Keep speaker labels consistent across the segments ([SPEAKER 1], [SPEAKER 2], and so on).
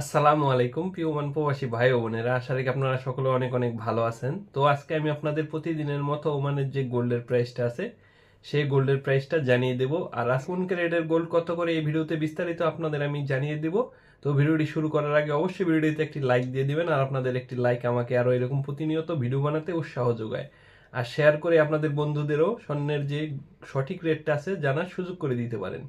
[SPEAKER 1] আসসালামু আলাইকুম, প্রিয় মান প্রবাসী ভাই ও বোনেরা। আশা রাখি আপনারা সকলে অনেক অনেক ভালো আছেন। তো আজকে আমি আপনাদের প্রতিদিনের মতো ওমানের যে গোল্ডের প্রাইসটা আছে, সেই গোল্ডের প্রাইসটা জানিয়ে দেব। আর আজকুন ক্যারেটের গোল্ড কত করে এই ভিডিওতে বিস্তারিত আপনাদের আমি জানিয়ে দেব। তো ভিডিওটি শুরু করার আগে অবশ্যই ভিডিওটিতে একটি লাইক দিয়ে দিবেন আর আপনাদের একটি লাইক আমাকে আরও এরকম প্রতিনিয়ত ভিডিও বানাতে উৎসাহ যোগায়। আর শেয়ার করে আপনাদের বন্ধুদেরও স্বর্ণের যে সঠিক রেটটা আছে জানার সুযোগ করে দিতে পারেন।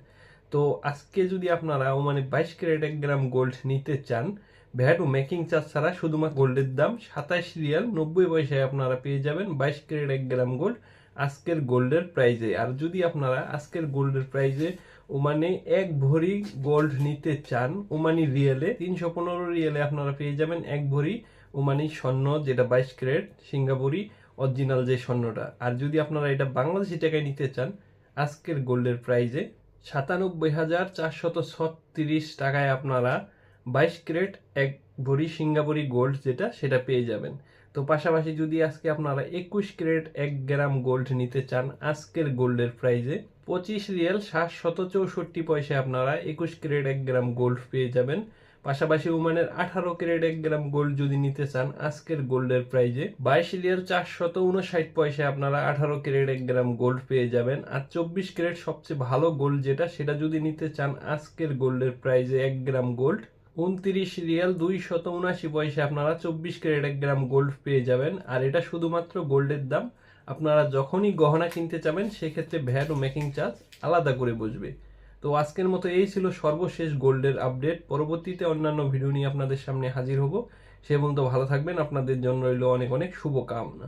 [SPEAKER 1] তো আজকে যদি আপনারা মানে বাইশ ক্যারেট এক গ্রাম গোল্ড নিতে চান, ভ্যাট ও মেকিং চার্জ ছাড়া শুধুমাত্র গোল্ডের দাম সাতাশ রিয়াল নব্বই পয়সায় আপনারা পেয়ে যাবেন বাইশ ক্যারেট এক গ্রাম গোল্ড আজকের গোল্ডের প্রাইজে আর যদি আপনারা আজকের গোল্ডের প্রাইজে ওমানে এক ভরি গোল্ড নিতে চান, ওমানি রিয়েলে, তিনশো পনেরো রিয়েলে আপনারা পেয়ে যাবেন এক ভরি ওমানি স্বর্ণ, যেটা বাইশ ক্যারেট সিঙ্গাপুরি অরিজিনাল যে স্বর্ণটা। আর যদি আপনারা এটা বাংলাদেশি টাকায় নিতে চান, আজকের গোল্ডের প্রাইজে সাতানব্বই হাজার চারশত ছত্রিশ টাকায় আপনারা বাইশ ক্রেট এক ভরি সিঙ্গাপুরি গোল্ড যেটা, সেটা পেয়ে যাবেন। তো পাশাপাশি যদি আজকে আপনারা একুশ ক্রেট এক গ্রাম গোল্ড নিতে চান, আজকের গোল্ডের প্রাইজে পঁচিশ রিয়েল সাতশত চৌষট্টি পয়সায় আপনারা একুশ ক্রেট এক গ্রাম গোল্ড পেয়ে যাবেন। পাশাপাশি ওমানের আঠারো ক্যারেট এক গ্রাম গোল্ড যদি নিতে চান, আজকের গোল্ডের প্রাইজে বাইশ রিয়াল চারশত উনষাট পয়সায় আপনারা আঠারো ক্যারেট এক গ্রাম গোল্ড পেয়ে যাবেন। আর চব্বিশ ক্যারেট সবচেয়ে ভালো গোল্ড যেটা, সেটা যদি নিতে চান, আজকের গোল্ডের প্রাইজে এক গ্রাম গোল্ড উনত্রিশ রিয়াল দুই শত উনাশি পয়সা আপনারা চব্বিশ ক্যারেট এক গ্রাম গোল্ড পেয়ে যাবেন। আর এটা শুধুমাত্র গোল্ডের দাম। আপনারা যখনই গহনা কিনতে চাবেন সেক্ষেত্রে ভ্যাট ও মেকিং চার্জ আলাদা করে বসবে। তো আজকের মতো এই ছিল সর্বশেষ গোল্ডের আপডেট। পরবর্তীতে অন্যান্য ভিডিও নিয়ে আপনাদের সামনে হাজির হব। সে পর্যন্ত ভালো থাকবেন। আপনাদের জন্য রইল অনেক অনেক শুভকামনা।